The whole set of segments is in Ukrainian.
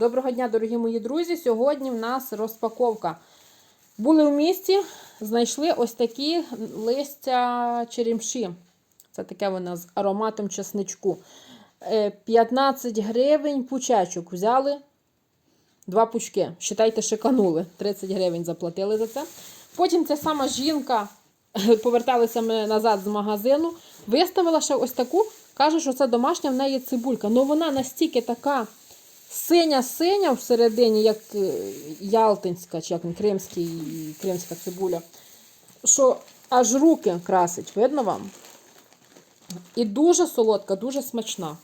Доброго дня, дорогі мої друзі! Сьогодні в нас розпаковка. Були в місті, знайшли ось такі листя черемші. Це таке воно з ароматом чесничку. Е, 15 гривень пучечок взяли. Два пучки. Считайте, шиканули. 30 гривень заплатили за це. Потім ця сама жінка, поверталися ми назад з магазину, виставила ще ось таку, каже, що це домашня в неї цибулька. Ну вона настільки така синя-синя всередині, як е, ялтинська, чи як кримський, кримська цибуля, що аж руки красить, видно вам? І дуже солодка, дуже смачна.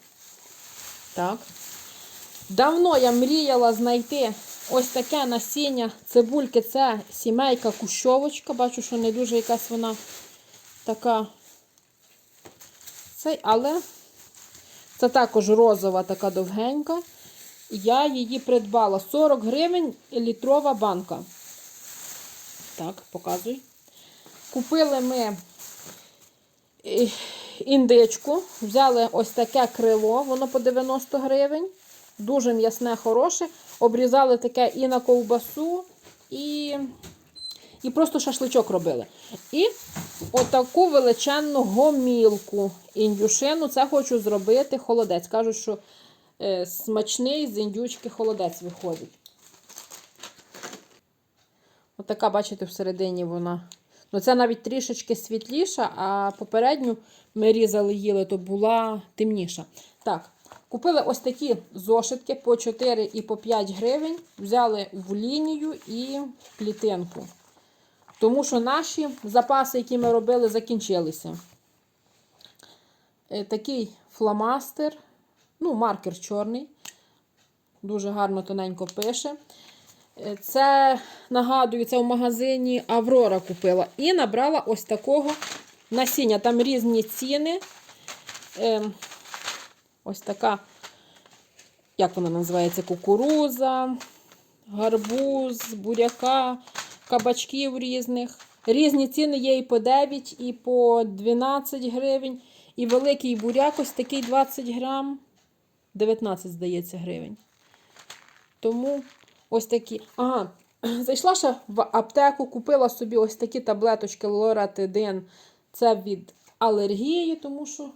Так. Давно я мріяла знайти ось таке насіння цибульки. Це сімейка кущовочка. Бачу, що не дуже якась вона така. Цей, але це також розова така довгенька. Я її придбала 40 гривень літрова банка. Так, показуй. Купили ми е, індичку, взяли ось таке крило, воно по 90 гривень. Дуже м'ясне, хороше. Обрізали таке і на ковбасу, і і просто шашличок робили. І отаку величезну гомілку індюшину. Це хочу зробити холодець. Кажуть, що смачний з індючки холодець виходить. Отака, бачите, всередині вона. Ну, це навіть трішечки світліша, а попередню ми різали їли, то була темніша. Так, купили ось такі зошитки по 4 і по 5 гривень. Взяли в лінію і клітинку. Тому що наші запаси, які ми робили, закінчилися. Е, Такий фломастер, ну, маркер чорний. Дуже гарно тоненько пише. Е, Це, нагадую, це в магазині Аврора купила. І набрала ось такого насіння. Там різні ціни. Ем, ось така, як вона називається, кукуруза, гарбуз, буряка, кабачків різних. Різні ціни є і по 9, і по 12 гривень. І великий буряк ось такий 20 грам, 19, здається, гривень. Тому ось такі. Ага, зайшла ще в аптеку, купила собі ось такі таблеточки Лоратидин. Це від алергії, тому що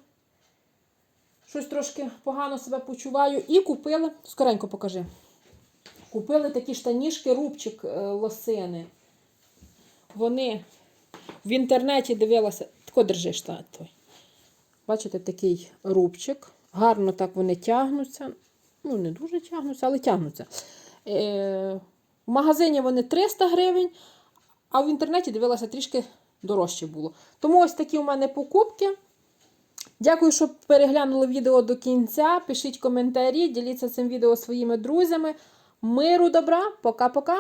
щось трошки погано себе почуваю. І купили, скоренько покажи. Купили такі штанішки, рубчик е, лосини. Вони в інтернеті дивилася. Тако держи штат той. Бачите, такий рубчик. Гарно так вони тягнуться. Ну, не дуже тягнуться, але тягнуться. Е, в магазині вони 300 гривень, а в інтернеті дивилася трішки дорожче було. Тому ось такі у мене покупки. Дякую, що переглянули відео до кінця. Пишіть коментарі, діліться цим відео своїми друзями. Миру, добра, пока-пока!